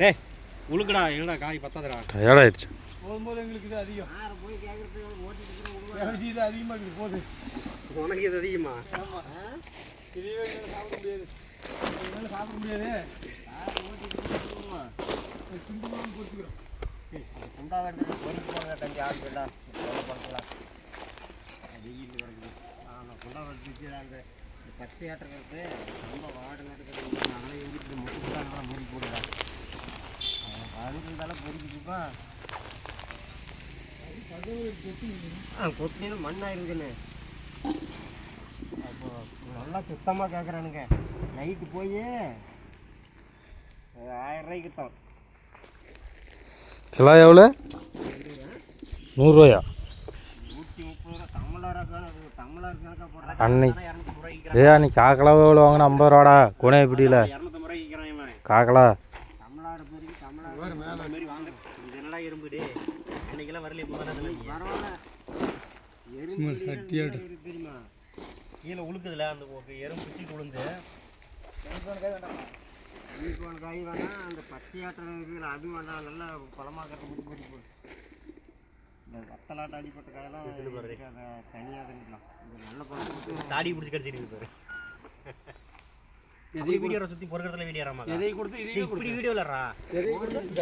டேய் உழுக்குடா என்னடா காய் பத்தாதடா. டயர்டாயிடுச்சு. போகும்போது எங்களுக்கு இது அதிகம். எனக்கு இது அதிகமாக இருக்குது போகுது உனக்கு இது அதிகமா? இதுவே எங்களால் சாப்பிட முடியாது. எங்களால் சாப்பிட முடியாது. துண்டுலாம் கொடுத்துக்கிறோம் குண்டாவை எடுத்துட்டு பொறிக்கு போங்க தம்பி ஆள் வேண்டாம் படுத்தலாம் வெயில் கிடக்குது. நான் குண்டாவை எடுத்து அந்த பச்சை ஆட்டுறது ரொம்ப வாடு நடக்குது அதெல்லாம் எங்கிட்டு போடுறேன் பொறிக்குதுப்பா ஆ கொட்டினு மண்ணாயிருக்குன்னு அப்போ நல்லா சுத்தமாக கேட்குறானுங்க நைட்டு போய் ஆயிரம் ரூபாய்க்கு தான் கிலோ எவ்வளோ நூறுரூவாயா? நூற்றி முப்பது ரூபா. டம்ளர் கணக்கு டம்ளர் கணக்காக போடுறாங்க அன்னைக்கு ஏ அன்னைக்கு காக்கலா எவ்வளோ வாங்கினா? ஐம்பது ரூபாடா? விற்கிறான் இவன். காக்கலா? என்னடா எறும்பு டே அன்னைக்கெல்லாம் வரல பரவாயில்ல. எறும்பு சட்டியாடு. இருக்கு தெரியுமா? கீழே உழுக்குதுல அந்த எறும்பு பிடிச்சிட்டு விழுந்து ஈக்குவல் காய் வேணாம் அந்த பச்சையாட்டம் இருக்குல்ல அது வேண்டாம் நல்லா பழமாக்கத்தை முடி போட்டு போடு. இந்த வத்தலாட்டம் அடிப்பட்ட காயெல்லாம் தனியாக தின்னுக்கலாம். இது நல்ல பழம். தாடி பிடிச்சி கடிச்சிருக்கு பாரு. எதை வீடியோ சுற்றி பொறுக்கிறதுல வீடியோ எதை கொடுத்து இப்படி வீடியோ இல்லைறா எதை கொடுத்து